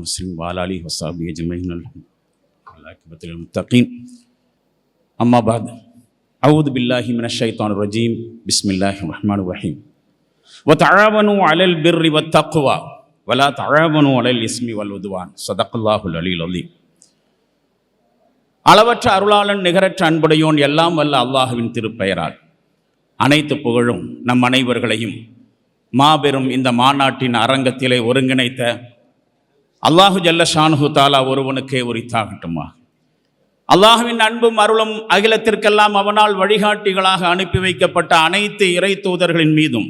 مسلم وعلى آله وصحبه أجمعين العاقبة للمتقين أما بعد أعوذ بالله من الشيطان الرجيم بسم الله الرحمن الرحيم وتعاونوا على البر والتقوى ولا تعاونوا على الإثم والعدوان صدق الله العلي العظيم அளவற்ற அருளாளன் நிகரற்ற அன்புடையோன் எல்லாம் வல்ல அல்லாஹுவின் திருப்பெயரால் அனைத்து புகழும் நம் அனைவர்களையும் மாபெரும் இந்த மாநாட்டின் அரங்கத்திலே ஒருங்கிணைத்த அல்லாஹு ஜல்ல ஷானுஹு தாலா ஒருவனுக்கே உரித்தாகட்டுமா? அல்லாஹுவின் அன்பும் அருளும் அகிலத்திற்கெல்லாம் அவனால் வழிகாட்டிகளாக அனுப்பி வைக்கப்பட்ட அனைத்து இறை தூதர்களின் மீதும்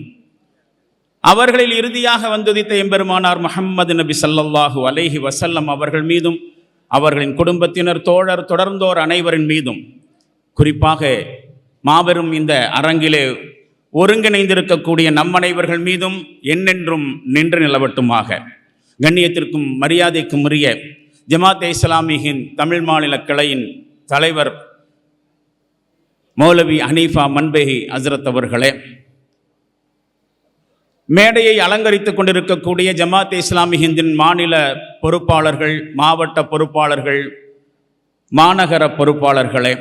அவர்களில் இறுதியாக வந்துதித்த எம்பெருமானார் முஹம்மது நபி சல்லல்லாஹு அலைஹி வசல்லம் அவர்கள் மீதும் அவர்களின் குடும்பத்தினர் தோழர் தொடர்ந்தோர் அனைவரின் மீதும் குறிப்பாக மாபெரும் இந்த அரங்கிலே ஒருங்கிணைந்திருக்கக்கூடிய நம் அனைவர்கள் மீதும் என்னென்றும் நின்று நிலவட்டுமாக. கண்ணியத்திற்கும் மரியாதைக்கும் உரிய ஜமாத்தே இஸ்லாமியின் தமிழ் மாநில கிளையின் தலைவர் மௌலவி ஹனீஃபா மன்பேஹி அசரத் அவர்களே மேடையை அலங்கரித்துக் கொண்டிருக்கக்கூடிய ஜமாத் இஸ்லாமி மாநில பொறுப்பாளர்கள் மாவட்ட பொறுப்பாளர்கள் மாநகர பொறுப்பாளர்களே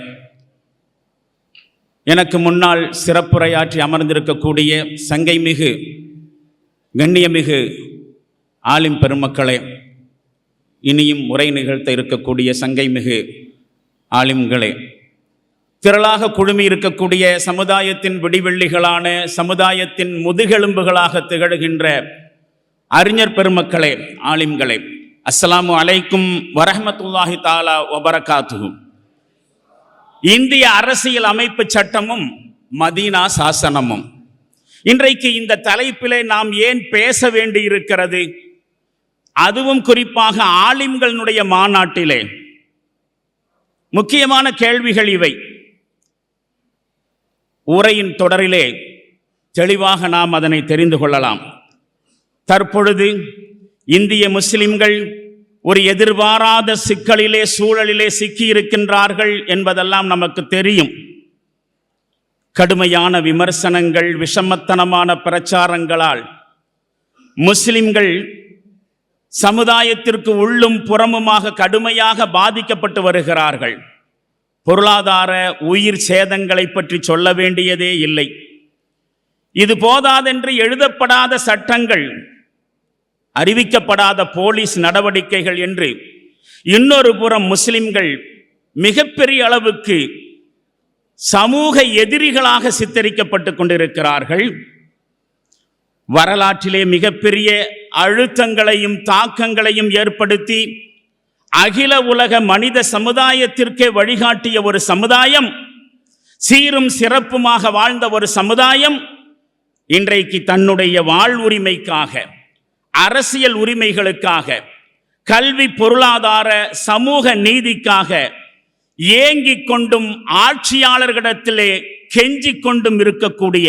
எனக்கு முன்னால் சிறப்புரையாற்றி அமர்ந்திருக்கக்கூடிய சங்கைமிகு கண்ணியமிகு ஆலிம் பெருமக்களே இனியும் உரை நிகழ்த்த இருக்கக்கூடிய சங்கைமிகு ஆலிம்களே திரளாக குழுமி இருக்கக்கூடிய சமுதாயத்தின் விடிவெள்ளிகளான சமுதாயத்தின் முதுகெலும்புகளாக திகழ்கின்ற அறிஞர் பெருமக்களே ஆலிம்களே அஸ்ஸலாமு அலைக்கும் வரஹமத்துல்லாஹி தாலா ஒபரகாத்துகும் இந்திய அரசியல் அமைப்பு சட்டமும் மதீனா சாசனமும். இன்றைக்கு இந்த தலைப்பிலே நாம் ஏன் பேச வேண்டியிருக்கிறது? அதுவும் குறிப்பாக ஆலிம்களுடைய மாநாட்டிலே. முக்கியமான கேள்விகள் இவை. உரையின் தொடரிலே தெளிவாக நாம் அதனை தெரிந்து கொள்ளலாம். தற்பொழுது இந்திய முஸ்லிம்கள் ஒரு எதிர்பாராத சிக்கலிலே சூழலிலே சிக்கியிருக்கின்றார்கள் என்பதெல்லாம் நமக்கு தெரியும். கடுமையான விமர்சனங்கள் விஷமத்தனமான பிரச்சாரங்களால் முஸ்லிம்கள் சமுதாயத்திற்கு உள்ளும் புறமுமாக கடுமையாக பாதிக்கப்பட்டு வருகிறார்கள். பொருளாதார உயிர் சேதங்களை பற்றி சொல்ல வேண்டியதே இல்லை. இது போதாதென்று எழுதப்படாத சட்டங்கள் அறிவிக்கப்படாத போலீஸ் நடவடிக்கைகள் என்று இன்னொரு புறம் முஸ்லிம்கள் மிகப்பெரிய அளவுக்கு சமூக எதிரிகளாக சித்தரிக்கப்பட்டு கொண்டிருக்கிறார்கள். வரலாற்றிலே மிகப்பெரிய அழுத்தங்களையும் தாக்கங்களையும் ஏற்படுத்தி அகில உலக மனித சமுதாயத்திற்கே வழிகாட்டிய ஒரு சமுதாயம் சீரும் சிறப்புமாக வாழ்ந்த ஒரு சமுதாயம் இன்றைக்கு தன்னுடைய வாழ்வுரிமைக்காக அரசியல் உரிமைகளுக்காக கல்வி பொருளாதார சமூக நீதிக்காக ஏங்கிக் கொண்டும் ஆட்சியாளர்களிடத்திலே கெஞ்சிக் கொண்டும் இருக்கக்கூடிய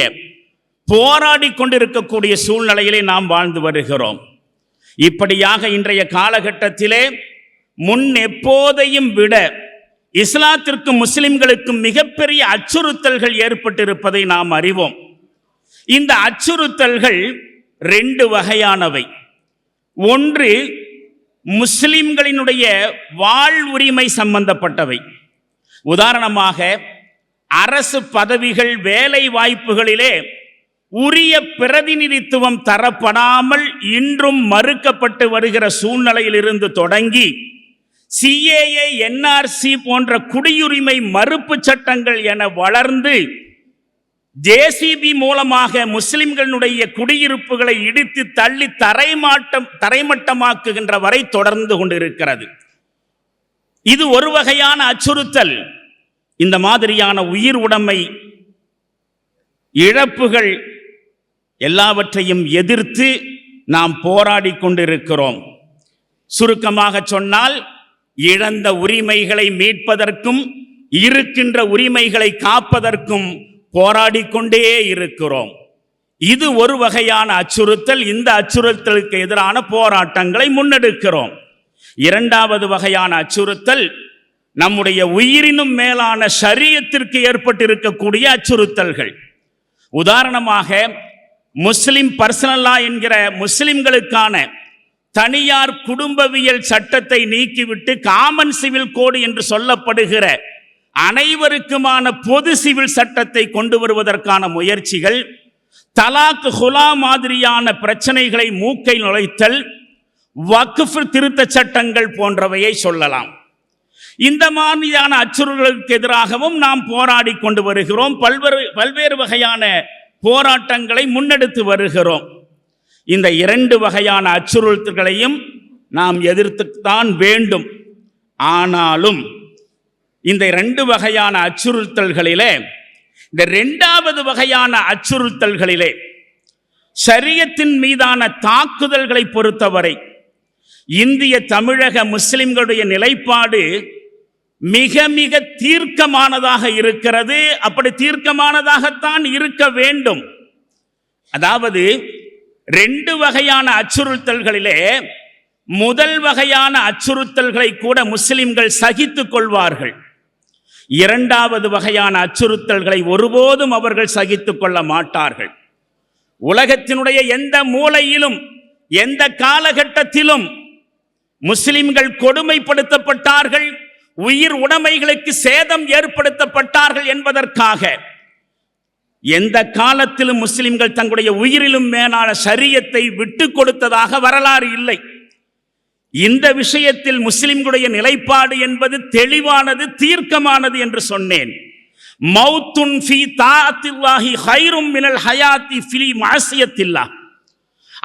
போராடி கொண்டிருக்கக்கூடிய சூழ்நிலையிலே நாம் வாழ்ந்து வருகிறோம். இப்படியாக இன்றைய காலகட்டத்திலே முன் எப்போதையும் விட இஸ்லாத்திற்கும் முஸ்லிம்களுக்கும் மிகப்பெரிய அச்சுறுத்தல்கள் ஏற்பட்டிருப்பதை நாம் அறிவோம். இந்த அச்சுறுத்தல்கள் ரெண்டு வகையானவை. ஒன்று முஸ்லிம்களினுடைய வாழ்வுரிமை சம்பந்தப்பட்டவை. உதாரணமாக அரசு பதவிகள் வேலை வாய்ப்புகளிலே உரிய பிரதிநிதித்துவம் தரப்படாமல் இன்றும் மறுக்கப்பட்டு வருகிற சூழ்நிலையிலிருந்து தொடங்கி சிஏஏ என்ஆர்சி போன்ற குடியுரிமை மறுப்பு சட்டங்கள் என வளர்ந்து ஜேசிபி மூலமாக முஸ்லிம்களுடைய குடியிருப்புகளை இடித்து தள்ளி தரைமாட்டம் தரைமட்டமாக்குகின்ற வரை தொடர்ந்து கொண்டிருக்கிறது. இது ஒரு வகையான அச்சுறுத்தல். இந்த மாதிரியான உயிர் உடைமை இழப்புகள் எல்லாவற்றையும் எதிர்த்து நாம் போராடி கொண்டிருக்கிறோம். சுருக்கமாக சொன்னால் இழந்த உரிமைகளை மீட்பதற்கும் இருக்கின்ற உரிமைகளை காப்பதற்கும் போராடி கொண்டே இருக்கிறோம். இது ஒரு வகையான அச்சுறுத்தல். இந்த அச்சுறுத்தலுக்கு எதிரான போராட்டங்களை முன்னெடுக்கிறோம். இரண்டாவது வகையான அச்சுறுத்தல் நம்முடைய உயிரினும் மேலான சரியத்திற்கு ஏற்பட்டிருக்கக்கூடிய அச்சுறுத்தல்கள். உதாரணமாக முஸ்லிம் பர்சனல்லா என்கிற முஸ்லிம்களுக்கான தனியார் குடும்பவியல் சட்டத்தை நீக்கிவிட்டு காமன் சிவில் கோடு என்று சொல்லப்படுகிற அனைவருக்குமான பொது சிவில் சட்டத்தை கொண்டு வருவதற்கான முயற்சிகள் தலாக் ஹுலா மாதிரியான பிரச்சனைகளை மூக்கை நுழைத்தல் வக்ஃப் திருத்த சட்டங்கள் போன்றவையை சொல்லலாம். இந்த மாதிரியான அச்சுறுத்தல்களுக்கு எதிராகவும் நாம் போராடி கொண்டு வருகிறோம். பல்வேறு பல்வேறு வகையான போராட்டங்களை முன்னெடுத்து வருகிறோம். இந்த இரண்டு வகையான அச்சுறுத்தல்களையும் நாம் எதிர்த்துத்தான் வேண்டும். ஆனாலும் இந்த இரண்டு வகையான அச்சுறுத்தல்களிலே இந்த ரெண்டாவது வகையான அச்சுறுத்தல்களிலே சரியத்தின் மீதான தாக்குதல்களை பொறுத்தவரை இந்திய தமிழக முஸ்லிம்களுடைய நிலைப்பாடு மிக மிக தீர்க்கமானதாக இருக்கிறது. அப்படி தீர்க்கமானதாகத்தான் இருக்க வேண்டும். அதாவது ரெண்டு வகையான அச்சுறுத்தல்களிலே முதல் வகையான அச்சுறுத்தல்களை கூட முஸ்லிம்கள் சகித்துக் கொள்வார்கள். இரண்டாவது வகையான அச்சுறுத்தல்களை ஒருபோதும் அவர்கள் சகித்துக் கொள்ள மாட்டார்கள். உலகத்தினுடைய எந்த மூலையிலும் எந்த காலகட்டத்திலும் முஸ்லிம்கள் கொடுமைப்படுத்தப்பட்டார்கள். உயிர் உடைமைகளுக்கு சேதம் ஏற்படுத்தப்பட்டார்கள் என்பதற்காக எந்த காலத்திலும் முஸ்லிம்கள் தங்களுடைய உயிரிலும் மேலான சரியத்தை விட்டு கொடுத்ததாக வரலாறு இல்லை. இந்த விஷயத்தில் முஸ்லிம்களுடைய நிலைப்பாடு என்பது தெளிவானது தீர்க்கமானது என்று சொன்னேன். மௌத்துன் ஃபி தாஅத்தில்லாஹி ஹைரும் மினல் ஹயாத்தி ஃபிலி மாசியத்தில்லா.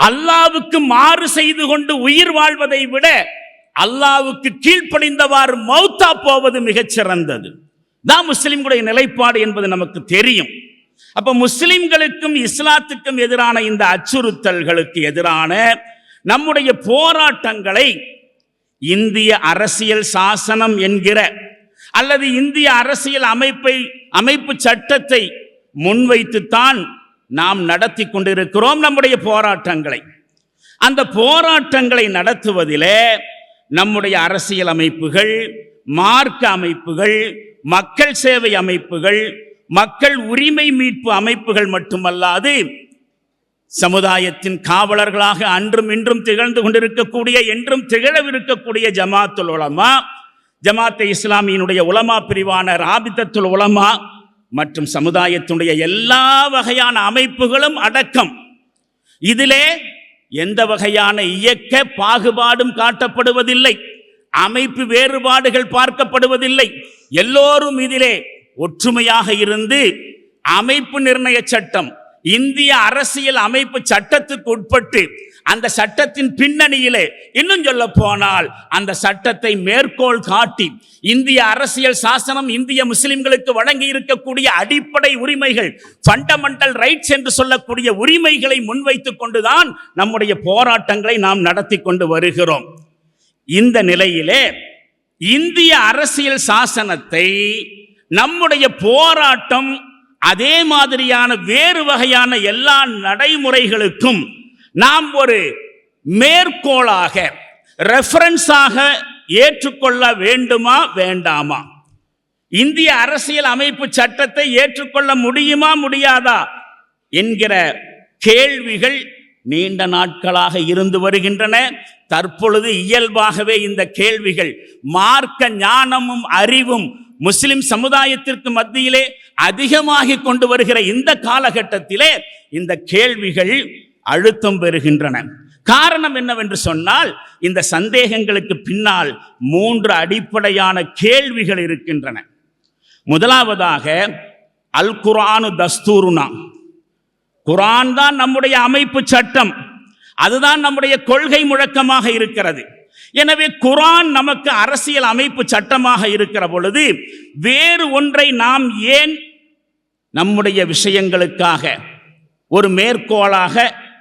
அல்லாவுக்கு மாறு செய்து கொண்டு உயிர் வாழ்வதை விட அல்லாவுக்கு கீழ்ப்படிந்தவாறு மௌத்தா போவது மிகச்சிறந்தது. தான் முஸ்லிம்களுடைய நிலைப்பாடு என்பது நமக்கு தெரியும். அப்ப முஸ்லிம்களுக்கும் இஸ்லாத்துக்கும் எதிரான இந்த அச்சுறுத்தல்களுக்கு எதிரான நம்முடைய போராட்டங்களை இந்திய அரசியல் சாசனம் என்கிற அல்லது இந்திய அரசியல் அமைப்பை அமைப்பு சட்டத்தை முன்வைத்துத்தான் நாம் நடத்தி கொண்டிருக்கிறோம் நம்முடைய போராட்டங்களை. அந்த போராட்டங்களை நடத்துவதிலே நம்முடைய அரசியல் அமைப்புகள் மார்க்க அமைப்புகள் மக்கள் சேவை அமைப்புகள் மக்கள் உரிமை மீட்பு அமைப்புகள் மட்டுமல்லாது சமுதாயத்தின் காவலர்களாக அன்றும் இன்றும் திகழ்ந்து கொண்டிருக்கக்கூடிய என்றும் திகழவிருக்கக்கூடிய ஜமாத்துல் உலமா ஜமாத்தை இஸ்லாமியினுடைய உலமா பிரிவான ராபித்தத்துல் உலமா மற்றும் சமுதாயத்தினுடைய எல்லா வகையான அமைப்புகளும் அடக்கம். இதிலே எந்த வகையான இயக்க பாகுபாடும் காட்டப்படுவதில்லை. அமைப்பு வேறுபாடுகள் பார்க்கப்படுவதில்லை. எல்லோரும் இதிலே ஒற்றுமையாக இருந்து அமைப்பு நிர்ணய சட்டம் இந்திய அரசியல் அமைப்பு சட்டத்துக்கு உட்பட்டு அந்த சட்டத்தின் பின்னணியிலே இன்னும் சொல்ல போனால் அந்த சட்டத்தை மேற்கோள் காட்டி இந்திய அரசியல் சாசனம் இந்திய முஸ்லிம்களுக்கு வழங்கி இருக்கக்கூடிய அடிப்படை உரிமைகள் ஃபண்டமெண்டல் ரைட்ஸ் என்று சொல்லக்கூடிய உரிமைகளை முன்வைத்துக் கொண்டுதான் நம்முடைய போராட்டங்களை நாம் நடத்தி கொண்டு வருகிறோம். இந்த நிலையிலே இந்திய அரசியல் சாசனத்தை நம்முடைய போராட்டம் அதே மாதிரியான வேறு வகையான எல்லா நடைமுறைகளுக்கும் நாம் ஒரு மேற்கோளாக ரெஃபரன்ஸாக ஏற்றுக்கொள்ள வேண்டுமா வேண்டாமா? இந்திய அரசியல் அமைப்பு சட்டத்தை ஏற்றுக்கொள்ள முடியுமா முடியாதா? என்கிற கேள்விகள் நீண்ட நாட்களாக இருந்து வருகின்றன. தற்பொழுது இயல்பாகவே இந்த கேள்விகள் மார்க்க ஞானமும் அறிவும் முஸ்லிம் சமுதாயத்திற்கு மத்தியிலே அதிகமாகி கொண்டு வருகிற இந்த காலகட்டத்திலே இந்த கேள்விகள் அழுத்தம் பெறுகின்றன. காரணம் என்னவென்று சொன்னால் இந்த சந்தேகங்களுக்கு பின்னால் மூன்று அடிப்படையான கேள்விகள் இருக்கின்றன. முதலாவதாக அல் குரானு தஸ்தூருனா. குரான் தான் நம்முடைய அமைப்பு சட்டம். அதுதான் நம்முடைய கொள்கை முழக்கமாக இருக்கிறது. எனவே குரான் நமக்கு அரசியல் அமைப்பு சட்டமாக இருக்கிற பொழுது வேறு ஒன்றை நாம் ஏன் நம்முடைய விஷயங்களுக்காக ஒரு மேற்கோளாக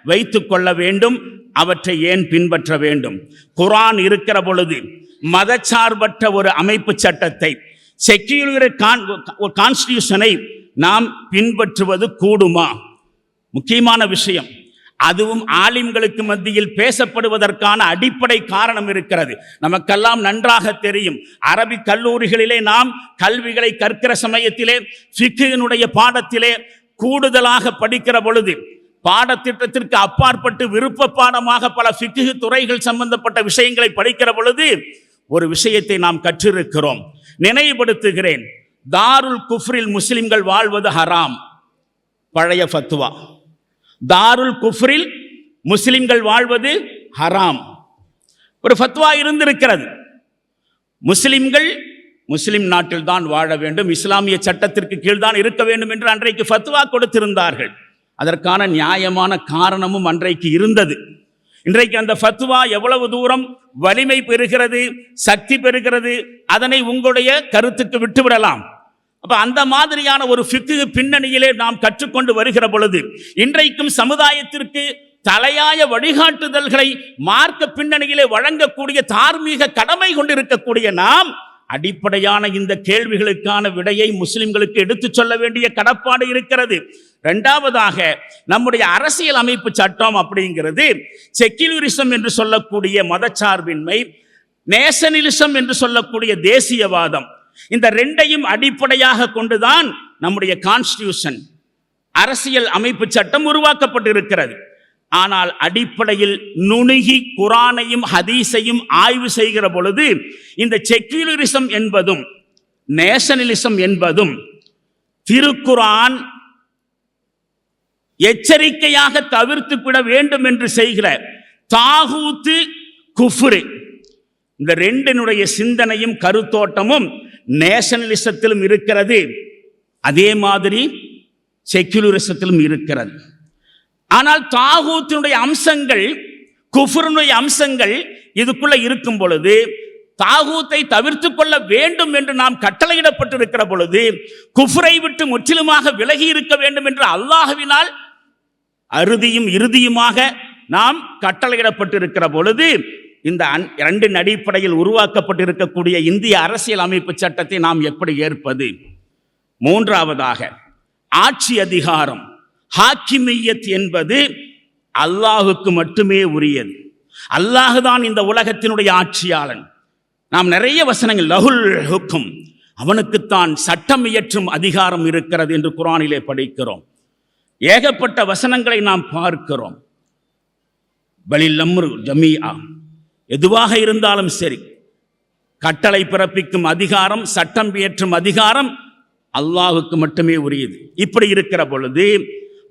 வைத்துக் கொள்ள வேண்டும் அவற்றை ஏன் பின்பற்ற வேண்டும்? குரான் இருக்கிற பொழுது மதச்சார்பற்ற ஒரு அமைப்பு சட்டத்தை செக்யூலர் கான்ஸ்டியூஷனை நாம் பின்பற்றுவது கூடுமா? முக்கியமான விஷயம் அதுவும் ஆலிம்களுக்கு மத்தியில் பேசப்படுவதற்கான அடிப்படை காரணம் இருக்கிறது. நமக்கெல்லாம் நன்றாக தெரியும் அரபி கல்லூரிகளிலே நாம் கல்விகளை கற்கிற சமயத்திலே ஃபிக்கினுடைய பாடத்திலே கூடுதலாக படிக்கிற பொழுது பாடத்திட்டத்திற்கு அப்பாற்பட்டு விருப்ப பாடமாக பல சிக்கு துறைகள் சம்பந்தப்பட்ட விஷயங்களை படிக்கிற பொழுது ஒரு விஷயத்தை நாம் கற்றிருக்கிறோம். நினைவுபடுத்துகிறேன். தாருல் குஃப்ரில் முஸ்லிம்கள் வாழ்வது ஹராம். பழைய ஃபத்துவா தாருல் குஃப்ரில் முஸ்லிம்கள் வாழ்வது ஹராம். ஒரு ஃபத்வா இருந்திருக்கிறது. முஸ்லிம்கள் முஸ்லிம் நாட்டில் தான் வாழ வேண்டும். இஸ்லாமிய சட்டத்திற்கு கீழ்தான் இருக்க வேண்டும் என்று அன்றைக்கு ஃபத்வா கொடுத்திருந்தார்கள். அதற்கான நியாயமான காரணமும் அன்றைக்கு இருந்தது. இன்றைக்கு அந்த ஃபத்துவா எவ்வளவு தூரம் வலிமை பெறுகிறது சக்தி பெறுகிறது அதனை உங்களுடைய கருத்துக்கு விட்டுவிடலாம். அப்போ அந்த மாதிரியான ஒரு ஃபிக்கு பின்னணியிலே நாம் கற்றுக்கொண்டு வருகிற பொழுது இன்றைக்கும் சமுதாயத்திற்கு தலையாய வழிகாட்டுதல்களை மார்க்க பின்னணியிலே வழங்கக்கூடிய தார்மீக கடமை கொண்டிருக்கக்கூடிய நாம் அடிப்படையான இந்த கேள்விகளுக்கான விடையை முஸ்லிம்களுக்கு எடுத்துச் சொல்ல வேண்டிய கடப்பாடு இருக்கிறது. ரெண்டாவதாக நம்முடைய அரசியல் அமைப்பு சட்டம் அப்படிங்கிறது செக்யூலரிசம் என்று சொல்லக்கூடிய மதச்சார்பின்மை நேஷனலிசம் என்று சொல்லக்கூடிய தேசியவாதம். இந்த ரெண்டையும் அடிப்படையாக கொண்டுதான் நம்முடைய கான்ஸ்டியூஷன் அரசியல் அமைப்பு சட்டம் உருவாக்கப்பட்டிருக்கிறது. ஆனால் அடிப்படையில் நுணுகி குரானையும் ஹதீஸையும் ஆய்வு செய்கிற பொழுது இந்த செக்யூலரிசம் என்பதும் நேஷனலிசம் என்பதும் திருக்குரான் எச்சரிக்கையாக தவிர்த்து விட வேண்டும் என்று செய்கிற தாகூத்து குஃப்ரு. இந்த ரெண்டினுடைய சிந்தனையும் கருத்தோட்டமும் நேஷனலிசத்திலும் இருக்கிறது. அதே மாதிரி செக்யூலரிசத்திலும் இருக்கிறது. ஆனால் தாகூத்தினுடைய அம்சங்கள் குஃபருனுடைய அம்சங்கள் இதுக்குள்ள இருக்கும் பொழுது தாகூத்தை தவிர்த்து கொள்ள வேண்டும் என்று நாம் கட்டளையிடப்பட்டிருக்கிற பொழுது குஃபரை விட்டு முற்றிலுமாக விலகி இருக்க வேண்டும் என்று அல்லாஹுவினால் அறுதியும் இறுதியுமாக நாம் கட்டளையிடப்பட்டிருக்கிற பொழுது இந்த அன்- அடிப்படையில் உருவாக்கப்பட்டிருக்கக்கூடிய இந்திய அரசியல் அமைப்பு சட்டத்தை நாம் எப்படி ஏற்பது? மூன்றாவதாக ஆட்சி அதிகாரம். ஹாக்கிமியத் என்பது அல்லாஹுக்கு மட்டுமே உரியது. அல்லாஹு தான் இந்த உலகத்தினுடைய ஆட்சியாளன். நாம் நிறைய வசனங்கள் லகுல் ஹுக்கும் அவனுக்குத்தான் சட்டம் இயற்றும் அதிகாரம் இருக்கிறது என்று குரானிலே படிக்கிறோம். ஏகப்பட்ட வசனங்களை நாம் பார்க்கிறோம். பலில் அம்ரு ஜமீஆ எதுவாக இருந்தாலும் சரி கட்டளை பிறப்பிக்கும் அதிகாரம் சட்டம் இயற்றும் அதிகாரம் அல்லாஹுக்கு மட்டுமே உரியது. இப்படி இருக்கிற பொழுது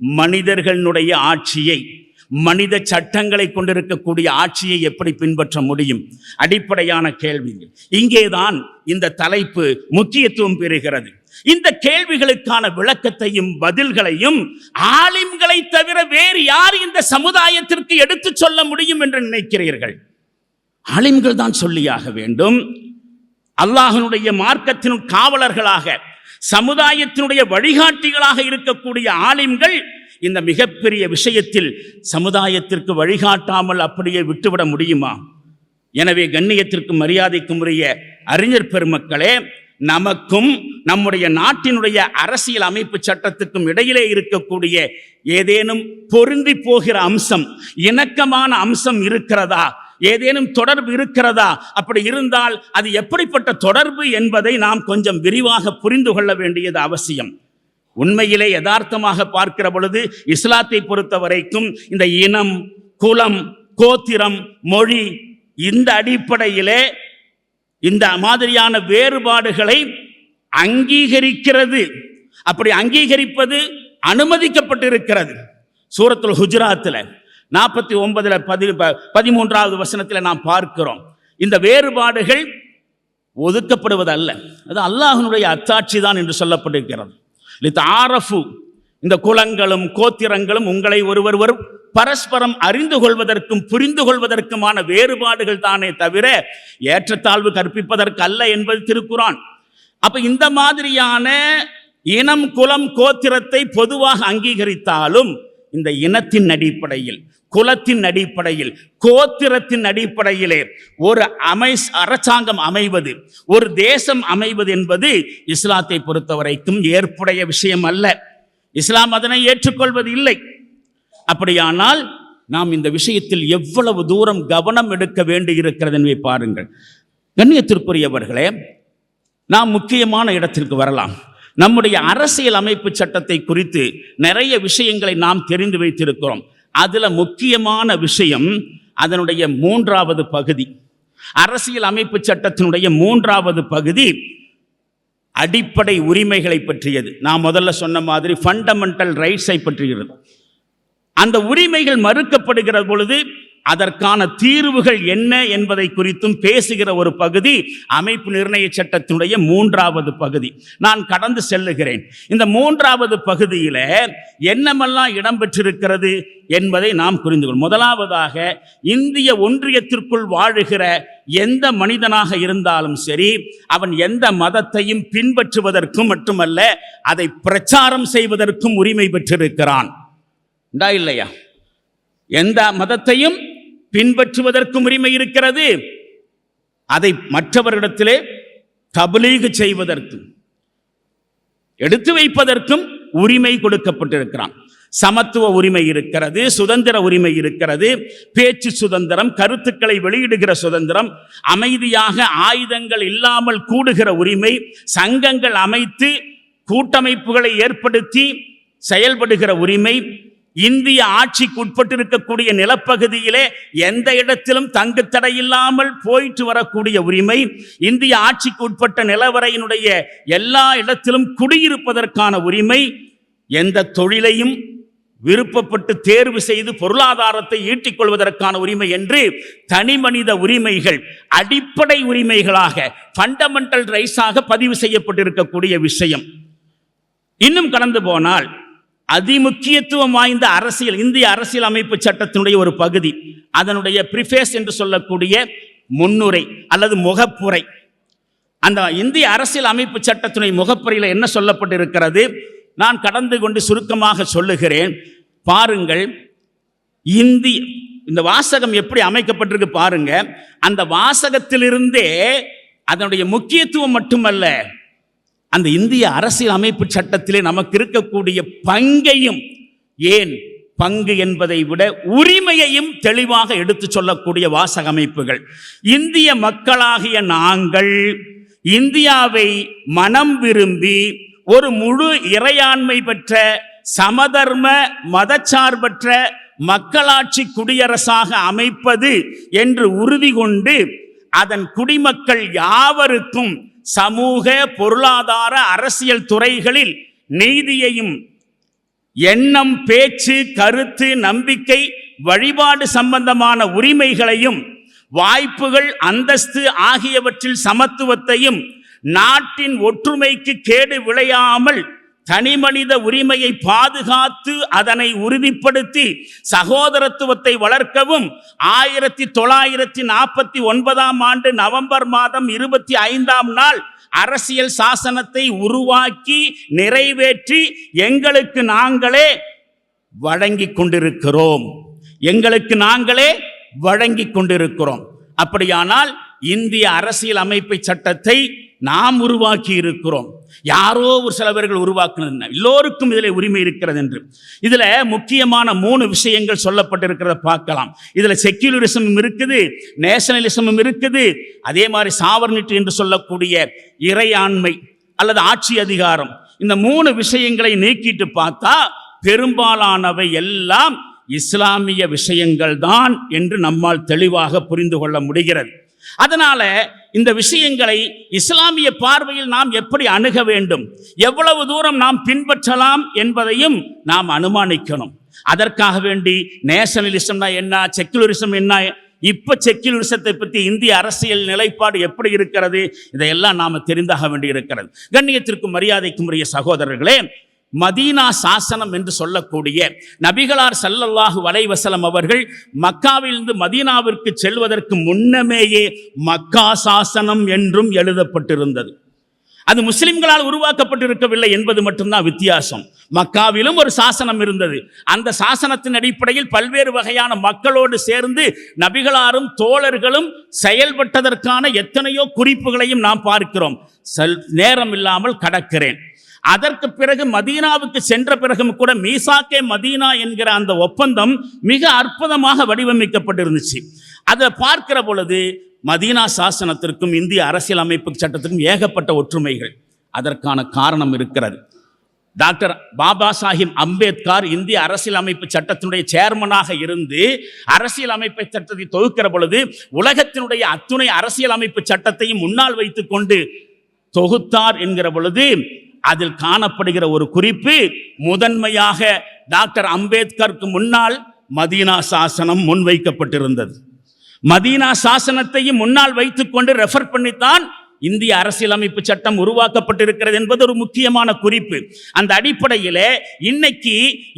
மனிதர்களுடைய ஆட்சியை மனித சட்டங்களை கொண்டிருக்கக்கூடிய ஆட்சியை எப்படி பின்பற்ற முடியும்? அடிப்படையான கேள்விகள் இங்கேதான் இந்த தலைப்பு முக்கியத்துவம் பெறுகிறது. இந்த கேள்விகளுக்கான விளக்கத்தையும் பதில்களையும் ஆலிம்களை தவிர வேறு யார் இந்த சமுதாயத்திற்கு எடுத்துச் சொல்ல முடியும் என்று நினைக்கிறீர்கள்? ஆலிம்கள் தான் சொல்லியாக வேண்டும். அல்லாஹனுடைய மார்க்கத்தின் காவலர்களாக சமுதாயத்தினுடைய வழிகாட்டிகளாக இருக்கக்கூடிய ஆலிம்கள் இந்த மிகப்பெரிய விஷயத்தில் சமுதாயத்திற்கு வழிகாட்டாமல் அப்படியே விட்டுவிட முடியுமா? எனவே கண்ணியத்திற்கும் மரியாதைக்கும் உரிய அறிஞர் பெருமக்களே நமக்கும் நம்முடைய நாட்டினுடைய அரசியல் அமைப்பு சட்டத்துக்கும் இடையிலே இருக்கக்கூடிய ஏதேனும் பொருந்தி போகிற அம்சம் இணக்கமான அம்சம் இருக்கிறதா? ஏதேனும் தொடர்பு இருக்கிறதா? அப்படி இருந்தால் அது எப்படிப்பட்ட தொடர்பு என்பதை நாம் கொஞ்சம் விரிவாக புரிந்து கொள்ள வேண்டியது அவசியம். உண்மையிலே யதார்த்தமாக பார்க்கிற பொழுது இஸ்லாத்தை பொறுத்த வரைக்கும் இந்த இனம் குலம் கோத்திரம் மொழி இந்த அடிப்படையிலே இந்த மாதிரியான வேறுபாடுகளை அங்கீகரிக்கிறது. அப்படி அங்கீகரிப்பது அனுமதிக்கப்பட்டிருக்கிறது. சூரத்துல் ஹுஜராத்தில் நாற்பத்தி ஒன்பதுல பதி ப- பதிமூன்றாவது வசனத்தில் நாம் பார்க்கிறோம். இந்த வேறுபாடுகள் ஒதுக்கப்படுவதல்ல. அது அல்லாஹனுடைய அத்தாட்சி தான் என்று சொல்லப்பட்டிருக்கிறது. லித் ஆரஃபு இந்த குலங்களும் கோத்திரங்களும் உங்களை ஒருவர் ஒரு பரஸ்பரம் அறிந்து கொள்வதற்கும் புரிந்து கொள்வதற்குமான வேறுபாடுகள் தானே தவிர ஏற்றத்தாழ்வு கற்பிப்பதற்கு அல்ல என்பது திருக்குறான். அப்ப இந்த மாதிரியான இனம் குலம் கோத்திரத்தை பொதுவாக அங்கீகரித்தாலும் இந்த இனத்தின் அடிப்படையில் குலத்தின் அடிப்படையில் கோத்திரத்தின் அடிப்படையிலே ஒரு அமை அரசாங்கம் அமைவது ஒரு தேசம் அமைவது என்பது இஸ்லாத்தை பொறுத்தவரைக்கும் ஏற்புடைய விஷயம் அல்ல. இஸ்லாம் அதனை ஏற்றுக்கொள்வது இல்லை. அப்படியானால் நாம் இந்த விஷயத்தில் எவ்வளவு தூரம் கவனம் எடுக்க வேண்டியிருக்கிறது என்பதை பாருங்கள். கண்ணியத்திற்குரியவர்களே நாம் முக்கியமான இடத்திற்கு வரலாம். நம்முடைய அரசியல் அமைப்பு சட்டத்தை குறித்து நிறைய விஷயங்களை நாம் தெரிந்து வைத்திருக்கிறோம். அதில் முக்கியமான விஷயம் அதனுடைய மூன்றாவது பகுதி. அரசியல் அமைப்பு சட்டத்தினுடைய மூன்றாவது பகுதி அடிப்படை உரிமைகளை பற்றியது. நான் முதல்ல சொன்ன மாதிரி ஃபண்டமெண்டல் ரைட்ஸை பற்றுகிறது அந்த உரிமைகள் மறுக்கப்படுகிற பொழுது அதற்கான தீர்வுகள் என்ன என்பதை குறித்தும் பேசுகிற ஒரு பகுதி அமைப்பு நிர்ணய சட்டத்தினுடைய மூன்றாவது பகுதி. நான் கடந்து செல்லுகிறேன். இந்த மூன்றாவது பகுதியில் என்னமெல்லாம் இடம்பெற்றிருக்கிறது என்பதை நாம் புரிந்து கொள்ளும் முதலாவதாக இந்திய ஒன்றியத்திற்குள் வாழுகிற எந்த மனிதனாக இருந்தாலும் சரி அவன் எந்த மதத்தையும் பின்பற்றுவதற்கும் மட்டுமல்ல அதை பிரச்சாரம் செய்வதற்கும் உரிமை பெற்றிருக்கிறான். இல்லையா? எந்த மதத்தையும் பின்பற்றுவதற்கும் உரிமை இருக்கிறது. அதை மற்றவரிடத்திலே தபலீக செய்வதற்கும் எடுத்து வைப்பதற்கும் உரிமை கொடுக்கப்பட்டிருக்கிறான். சமத்துவ உரிமை இருக்கிறது சுதந்திர உரிமை இருக்கிறது பேச்சு சுதந்திரம் கருத்துக்களை வெளியிடுகிற சுதந்திரம் அமைதியாக ஆயுதங்கள் இல்லாமல் கூடுகிற உரிமை சங்கங்கள் அமைத்து கூட்டமைப்புகளை ஏற்படுத்தி செயல்படுகிற உரிமை இந்திய ஆட்சிக்கு உட்பட்டிருக்கக்கூடிய நிலப்பகுதியிலே எந்த இடத்திலும் தங்கு தடையில்லாமல் போயிட்டு வரக்கூடிய உரிமை இந்திய ஆட்சிக்கு உட்பட்ட நிலவரையினுடைய எல்லா இடத்திலும் குடியிருப்பதற்கான உரிமை எந்த தொழிலையும் விருப்பப்பட்டு தேர்வு செய்து பொருளாதாரத்தை ஈட்டிக் கொள்வதற்கான உரிமை என்று தனி மனித உரிமைகள் அடிப்படை உரிமைகளாக ஃபண்டமெண்டல் ரைஸாக பதிவு செய்யப்பட்டிருக்கக்கூடிய விஷயம். இன்னும் கடந்து போனால் அதிமுக்கியத்துவம் வாய்ந்த அரசியல் இந்திய அரசியல் அமைப்பு சட்டத்தினுடைய ஒரு பகுதி. அதனுடைய ப்ரிஃபேஸ் என்று சொல்லக்கூடிய முன்னுரை அல்லது முகப்புரை. அந்த இந்திய அரசியல் அமைப்பு சட்டத்தினுடைய முகப்புரையில் என்ன சொல்லப்பட்டிருக்கிறது? நான் கடந்து கொண்டு சுருக்கமாக சொல்லுகிறேன். பாருங்கள். இந்தி இந்த வாசகம் எப்படி அமைக்கப்பட்டிருக்கு பாருங்க. அந்த வாசகத்திலிருந்தே அதனுடைய முக்கியத்துவம் மட்டுமல்ல அந்த இந்திய அரசியல் அமைப்பு சட்டத்திலே நமக்கு இருக்கக்கூடிய பங்கையும் ஏன் பங்கு என்பதை விட உரிமையையும் தெளிவாக எடுத்து சொல்லக்கூடிய வாசக அமைப்புகள். இந்திய மக்களாகிய நாங்கள் இந்தியாவை மனம் விரும்பி ஒரு முழு இறையாண்மை பெற்ற சமதர்ம மதச்சார்பற்ற மக்களாட்சி குடியரசாக அமைப்பது என்று உறுதி கொண்டு அதன் குடிமக்கள் யாவருக்கும் சமூக பொருளாதார அரசியல் துறைகளில் நீதியையும் எண்ணம் பேச்சு கருத்து நம்பிக்கை வழிபாடு சம்பந்தமான உரிமைகளையும் வாய்ப்புகள் அந்தஸ்து ஆகியவற்றில் சமத்துவத்தையும் நாட்டின் ஒற்றுமைக்கு கேடு விளையாமல் தனிமனித உரிமையை பாதுகாத்து அதனை உறுதிப்படுத்தி சகோதரத்துவத்தை வளர்க்கவும் ஆயிரத்தி தொள்ளாயிரத்தி நாற்பத்தி ஒன்பதாம் ஆண்டு நவம்பர் மாதம் இருபத்தி ஐந்தாம் நாள் அரசியல் சாசனத்தை உருவாக்கி நிறைவேற்றி எங்களுக்கு நாங்களே வழங்கி கொண்டிருக்கிறோம். எங்களுக்கு நாங்களே வழங்கி கொண்டிருக்கிறோம். அப்படியானால் இந்திய அரசியல் அமைப்பை சட்டத்தை நாம் உருவாக்கி இருக்கிறோம் யாரோ ஒரு சிலவர்கள் உருவாக்குனது எல்லோருக்கும் இதில் உரிமை இருக்கிறது என்று. இதில் முக்கியமான மூணு விஷயங்கள் சொல்லப்பட்டிருக்கிறத பார்க்கலாம். இதில் செக்யூலரிசமும் இருக்குது நேஷனலிசமும் இருக்குது அதே மாதிரி சாவர்னிட்டி என்று சொல்லக்கூடிய இறையாண்மை அல்லது ஆட்சி அதிகாரம். இந்த மூணு விஷயங்களை நீக்கிட்டு பார்த்தா பெரும்பாலானவை எல்லாம் இஸ்லாமிய விஷயங்கள் தான் என்று நம்மால் தெளிவாக புரிந்து கொள்ள முடிகிறது. அதனால இந்த விஷயங்களை இஸ்லாமிய பார்வையில் நாம் எப்படி அணுக வேண்டும்? எவ்வளவு தூரம் நாம் பின்பற்றலாம் என்பதையும் நாம் அனுமானிக்கணும். அதற்காக வேண்டி நேஷனலிசம்னா என்ன செக்குலரிசம் என்ன இப்ப செக்குலரிசத்தை பற்றி இந்திய அரசியல் நிலைப்பாடு எப்படி இருக்கிறது? இதையெல்லாம் நாம் தெரிந்தாக வேண்டி இருக்கிறது. கண்ணியத்திற்கும் மரியாதைக்கும் உரிய சகோதரர்களே மதீனா சாசனம் என்று சொல்லக்கூடிய நபிகளார் சல்லல்லாஹு வலைவசலம் அவர்கள் மக்காவிலிருந்து மதீனாவிற்கு செல்வதற்கு முன்னமேயே மக்கா சாசனம் என்றும் எழுதப்பட்டிருந்தது. அது முஸ்லிம்களால் உருவாக்கப்பட்டிருக்கவில்லை என்பது மட்டும்தான் வித்தியாசம். மக்காவிலும் ஒரு சாசனம் இருந்தது. அந்த சாசனத்தின் அடிப்படையில் பல்வேறு வகையான மக்களோடு சேர்ந்து நபிகளாரும் தோழர்களும் செயல்பட்டதற்கான எத்தனையோ குறிப்புகளையும் நாம் பார்க்கிறோம். செல் நேரம் இல்லாமல் கடக்கிறேன். அதற்கு பிறகு மதீனாவுக்கு சென்ற பிறகும் கூட மீசாக்கே மதீனா என்கிற அந்த ஒப்பந்தம் மிக அற்புதமாக வடிவமைக்கப்பட்டிருந்துச்சு. அதை பார்க்கிற பொழுது மதீனா சாசனத்திற்கும் இந்திய அரசியலமைப்பு சட்டத்திற்கும் ஏகப்பட்ட ஒற்றுமைகள் அதற்கான காரணம் இருக்கிறது. டாக்டர் பாபா சாஹிப் அம்பேத்கர் இந்திய அரசியலமைப்பு சட்டத்தினுடைய சேர்மனாக இருந்து அரசியலமைப்பு சட்டத்தை தொகுக்கிற பொழுது உலகத்தினுடைய அத்துணை அரசியலமைப்பு சட்டத்தையும் முன்னால் வைத்துக்கொண்டு தொகுத்தார் என்கிற பொழுது அதில் காணப்படுகிற ஒரு குறிப்பு முதன்மையாக டாக்டர் அம்பேத்கருக்கு முன்னால் மதீனா சாசனம் முன்வைக்கப்பட்டிருந்தது. மதீனா சாசனத்தையும் முன்னால் வைத்துக்கொண்டு ரெஃபர் பண்ணித்தான் இந்திய அரசியலமைப்பு சட்டம் உருவாக்கப்பட்டிருக்கிறது என்பது ஒரு முக்கியமான குறிப்பு. அந்த அடிப்படையில் இன்னைக்கு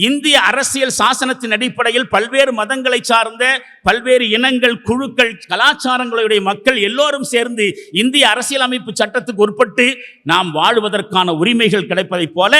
இந்திய அரசியல் சாசனத்தின் அடிப்படையில் பல்வேறு மதங்களை சார்ந்த பல்வேறு இனங்கள் குழுக்கள் கலாச்சாரங்களுடைய மக்கள் எல்லோரும் சேர்ந்து இந்திய அரசியலமைப்பு சட்டத்துக்கு உட்பட்டு நாம் வாழ்வதற்கான உரிமைகள் கிடைப்பதைப் போல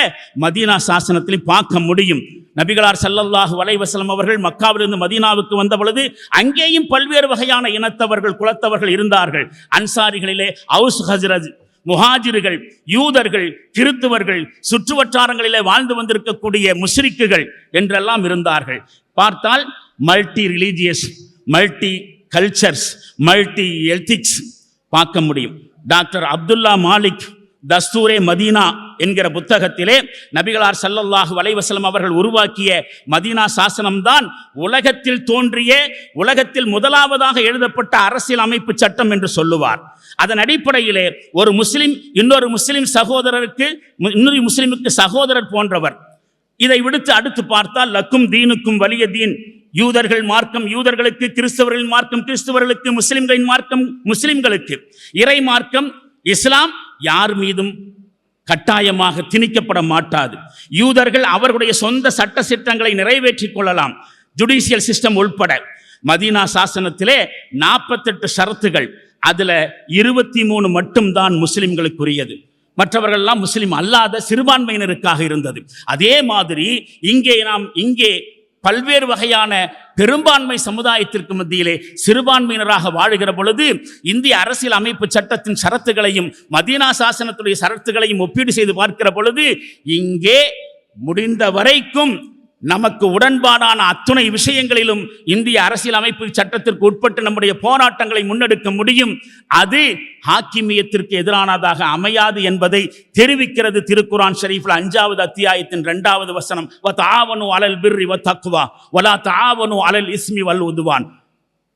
மதீனா சாசனத்திலையும் பார்க்க முடியும். நபிகளார் சல்லல்லாஹு வலைவசலம் அவர்கள் மக்காவிலிருந்து மதீனாவுக்கு வந்த பொழுது அங்கேயும் பல்வேறு வகையான இனத்தவர்கள் குலத்தவர்கள் இருந்தார்கள். அன்சாரிகளிலே அவுஸ் ஹஜ்ரத் முஹாஜிர்கள் யூதர்கள் கிறித்துவர்கள் சுற்றுவட்டாரங்களிலே வாழ்ந்து வந்திருக்கக்கூடிய முஸ்ரிக்குகள் என்றெல்லாம் இருந்தார்கள். பார்த்தால் multi religious multi cultures multi ethics பார்க்க முடியும். டாக்டர் அப்துல்லா மாலிக் தஸ்தூரே மதீனா என்கிற புத்தகத்திலே நபிகளார் சல்லல்லாஹு வலைவசலம் அவர்கள் உருவாக்கிய மதீனா சாசனம்தான் உலகத்தில் தோன்றிய உலகத்தில் முதலாவதாக எழுதப்பட்ட அரசியல் அமைப்பு சட்டம் என்று சொல்லுவார். அதன் அடிப்படையிலே ஒரு முஸ்லிம் இன்னொரு முஸ்லிம் சகோதரருக்கு இன்னொரு முஸ்லிமுக்கு சகோதரர் போன்றவர். இதை விடுத்து அடுத்து பார்த்தால் லக்கும் தீனுக்கும் வலிய தீன். யூதர்கள் மார்க்கம் யூதர்களுக்கு கிறிஸ்தவர்களின் மார்க்கம் கிறிஸ்தவர்களுக்கு முஸ்லிம்களின் மார்க்கம் முஸ்லிம்களுக்கு. இறை மார்க்கம் இஸ்லாம் யார் மீதும் கட்டாயமாக திணிக்கப்பட மாட்டாது. யூதர்கள் அவர்களுடைய சொந்த சட்ட சிட்டங்களை நிறைவேற்றிக் கொள்ளலாம். ஜுடிஷியல் சிஸ்டம் உள்பட மதீனா சாசனத்திலே நாற்பத்தெட்டு ஷரத்துகள் அதில் இருபத்தி மூணு மட்டும்தான் முஸ்லிம்களுக்குரியது. மற்றவர்கள்லாம் முஸ்லிம் அல்லாத சிறுபான்மையினருக்காக இருந்தது. அதே மாதிரி இங்கே நாம் இங்கே பல்வேறு வகையான பெரும்பான்மை சமுதாயத்திற்கு மத்தியிலே சிறுபான்மையினராக வாழுகிற பொழுது இந்திய அரசியல் அமைப்பு சட்டத்தின் சரத்துகளையும் மதீனா சாசனத்துடைய சரத்துகளையும் ஒப்பீடு செய்து பார்க்கிற பொழுது இங்கே முடிந்த வரைக்கும் நமக்கு உடன்பாடான அத்துணை விஷயங்களிலும் இந்திய அரசியல் அமைப்பு சட்டத்திற்கு உட்பட்டு நம்முடைய போராட்டங்களை முன்னெடுக்க முடியும். அது ஹாக்கிமியத்திற்கு எதிரானதாக அமையாது என்பதை தெரிவிக்கிறது திருக்குரான் ஷரீஃப்ல அஞ்சாவது அத்தியாயத்தின் இரண்டாவது வசனம். தாவனு அலல் பிர்ரி வ தக்குவா வலா தாவனு அலல் இஸ்மி வல் உதுவான்.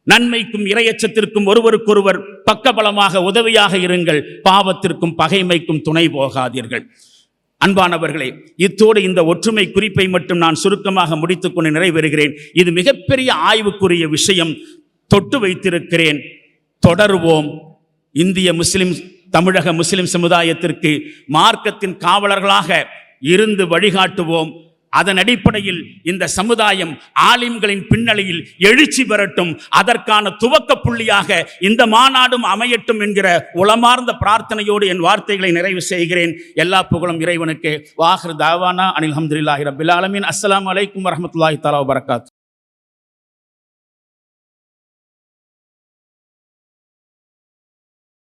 நன்மைக்கும் இரையச்சத்திற்கும் ஒருவருக்கொருவர் பக்கபலமாக உதவியாக இருங்கள். பாவத்திற்கும் பகைமைக்கும் துணை போகாதீர்கள். அன்பானவர்களே இத்தோடு இந்த ஒற்றுமை குறிப்பை மட்டும் நான் சுருக்கமாக முடித்துக்கொண்டு நிறைவேறுகிறேன். இது மிகப்பெரிய ஆய்வுக்குரிய விஷயம். தொட்டு வைத்திருக்கிறேன். தொடருவோம். இந்திய முஸ்லிம் தமிழக முஸ்லிம் சமுதாயத்திற்கு மார்க்கத்தின் காவலர்களாக இருந்து வழிகாட்டுவோம். அதன் அடிப்படையில் இந்த சமுதாயம் ஆலிம்களின் பின்னணியில் எழுச்சி பெறட்டும். அதற்கான துவக்க புள்ளியாக இந்த மாநாடும் அமையட்டும் என்கிற உளமார்ந்த பிரார்த்தனையோடு என் வார்த்தைகளை நிறைவு செய்கிறேன். எல்லா புகழும் இறைவனுக்கு. வாஹர் தாவானா அனில் அஹமதுல்லாஹி ரபில் ஆலமின். அஸ்லாம் வலைக்கம் வரமத்துல்லாஹி தலா வரகாத்